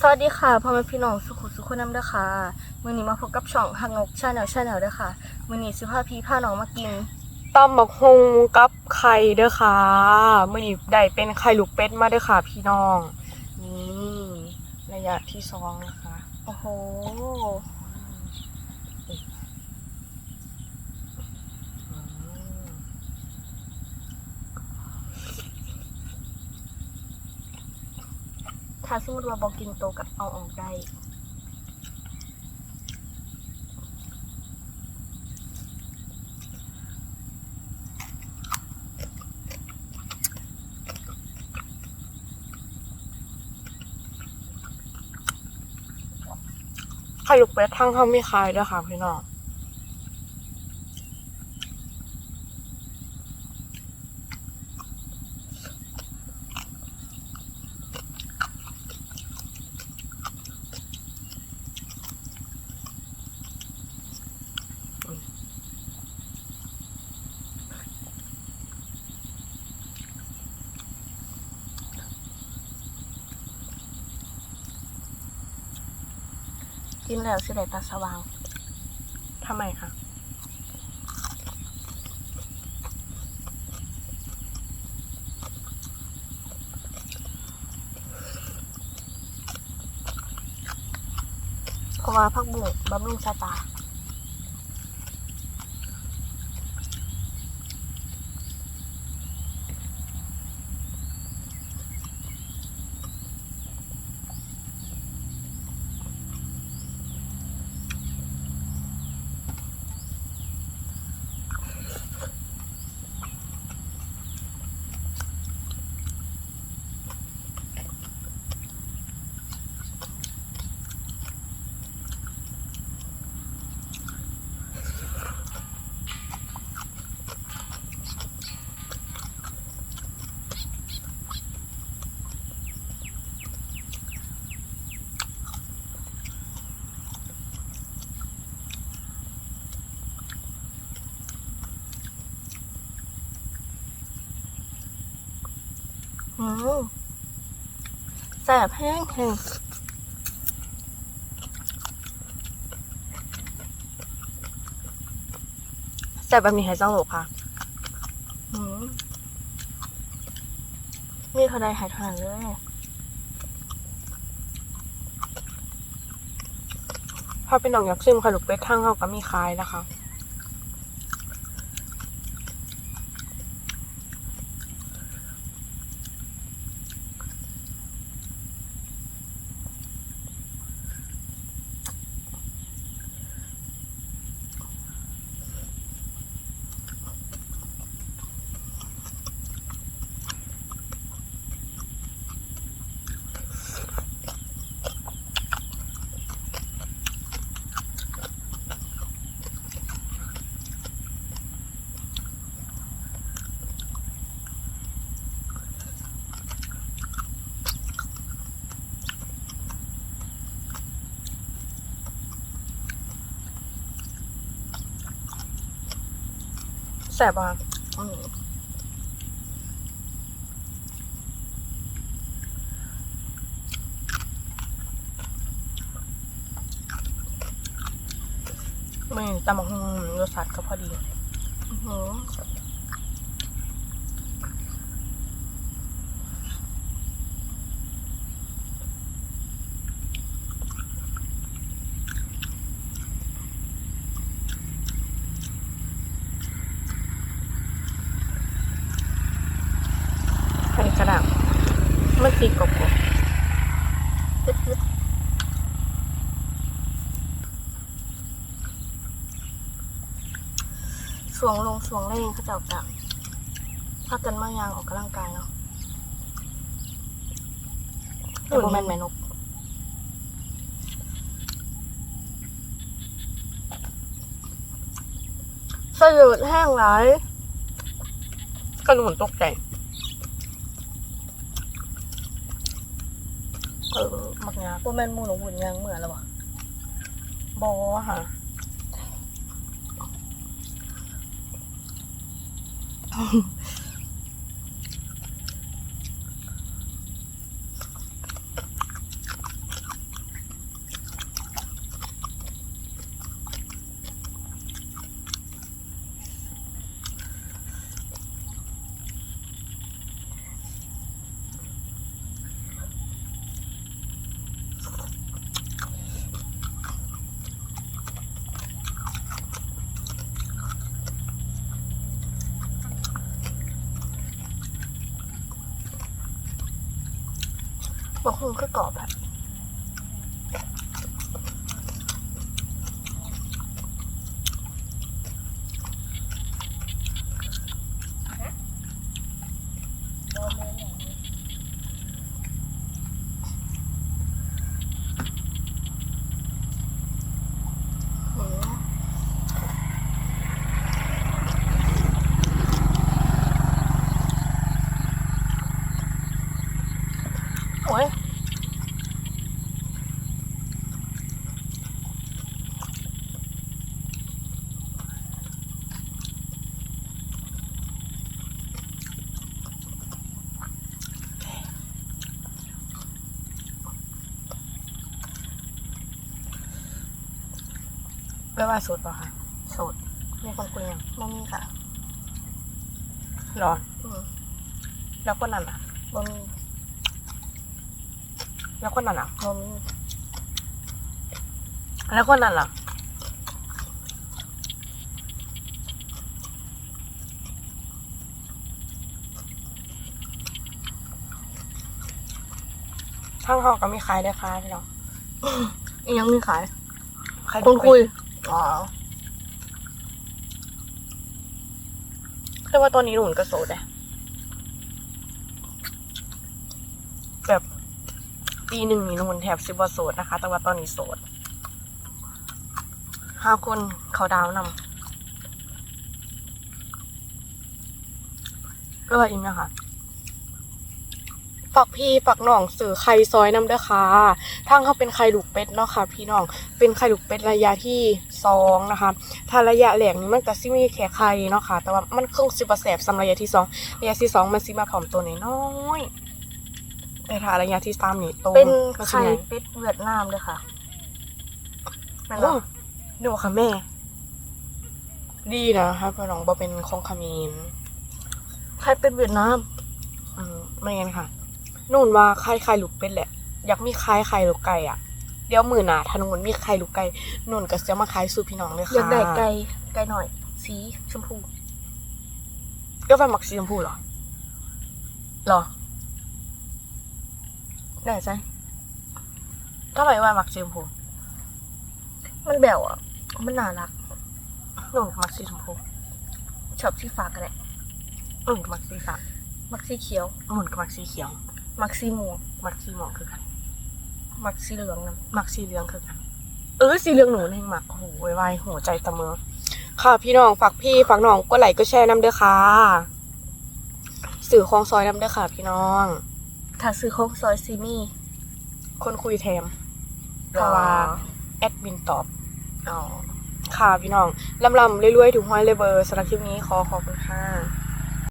สวัสดีค่ะพ่อแม่พี่น้องสุขุสุขน้ำเด้อค่ะมื้อนี้มาพบกับช่องฮักนกชาแนลชาแนลเด้อค่ะมื้อนี้สิพาพี่พาน้องมากินต้มบักฮงกับไข่เด้อค่ะมื่อนี้ได้เป็นไข่ลูกเป็ดมาเด้อค่ะ พี่น้อง นี่ระยะที่สองนะคะ โอ้โห อืม ถ้าสมมติว่าบอกกินโตกับเอาออกได้ไข่ลูกเป็ดทั้งเขามีไข่เด้อค่ะพี่น้อง กินแล้วสิได้ตาสว่างทำไมคะเพราะว่าผักบุ้งบำรุงสายตา แสบแห้งแห้งแซ่บแบบนี้ให้เจ้าโหลค่ะอืมมีเท่าใดหายเท่านั้นเลยถ้าเป็นน้องอยากซิมไข่ลูกเป็ดทั้งเขาก็มีไข่นะคะ ซ่บอะอืมไม่ตำบักฮงรสชาติก็พอดี อือหือ ไข่กระดัง มันสีกรอบตึ๊ดตึ๊ดสวงลงสวงเล่งเขาเจ้ากะพากันมายางออกกำลังกายเนาะแต่บ่แม่นแม่นกสยุดแห้งหลายๆก็หนุนตกใจ เออหมักงาตัวแม่นมูหนูหุ่นยางเหมือนแล้วบ่บอค่ะ บอกคนคือกรอบแบบ อืม โอ้ยแปลว่าสดป่ะคะโสดมีคนคุยยังบ่มีค่ะหรออืมแล้วคนนั้นอะบ่มี แล้วคนนั้นอะบ่มีแล้วคนนั้นล่ะทั้งห้องก็มีขายได้ค่ะพี่น้องอีกยังมีขายขายคนคุยอ๋อแต่ว่าตอนนี้หนุนก็โสดเลยแบบ ปีหนึ่งนี่นุ่นแถบซิบโสดนะคะ แต่ว่าตอนนี้โสดห้าคนเขาดาวนำก็ว่าอินนะคะฝากพี่ฝากน้องสื่อไข่ซอยน้ำเด้อค่ะทางเขาเป็นไข่ลูกเป็ดเนาะค่ะ พี่น้อง เป็นไข่ลูกเป็ดระยะที่สองนะคะถ้าระยะแรกนี่มันก็สิมีแค่ไข่เนาะค่ะ แต่ว่ามันเครื่องสิบ่แสบสำหรับระยะที่สองระยะที่สองมันสิมาผอมตัวน้อย แต่ถ้าระยะที่สามนี่โตเป็นก็สิไข่ใหญ่เป็ดเวียดนามเลยค่ะแม่นโอ้บ่ดูค่ะแม่ ดีนะคะพี่น้องบ่เป็นของเขมรไข่เป็ดเวียดนามอืมไม่งั้นค่ะนู่นว่าไข่ไข่ลูกเป็ดแหละ อยากมีไข่ไข่ลูกไก่อะเดี๋ยวมือหนาถ้านุ่นมีไข่ลูกไก่นุ่นก็จะมาขายสู่พี่น้องเลยค่ะอยากได้ไก่ไก่หน่อย สีชมพูก็เป็นมักสีชมพูเหรอเหรอ ได้ใช่ทำไมว่ามักสีชมพูมันแบวอะ มันน่ารักนุ่นก็มักสีชมพูชอบสีฟ้ากันแหละนุ่นก็มักสีฟ้ามักสีเขียวนุ่นก็มักสีเขียว มักสีม่วงมักสีหมองคือกัน มักสีเหลืองนะมักสีเหลืองคือกันเออสีเหลืองหนูเองมักโอ้โหไวายหัวใจตะเมอค่ะพี่น้องฝากพี่ฝากน้องก็ไหลก็แชร์น้ำเด้อค่ะสื่อคลองซอยน้ำเด้อค่ะ พี่น้อง ถ้าซื้อของซอยซีมี่คนคุยแทมเพราะว่าแอดมินตอบอ๋อค่ะพี่น้องลำลำๆเรื่อยๆถูกห้อยเลยเบอร์สำหรับคลิปนี้ขอขอบคุณค่ะ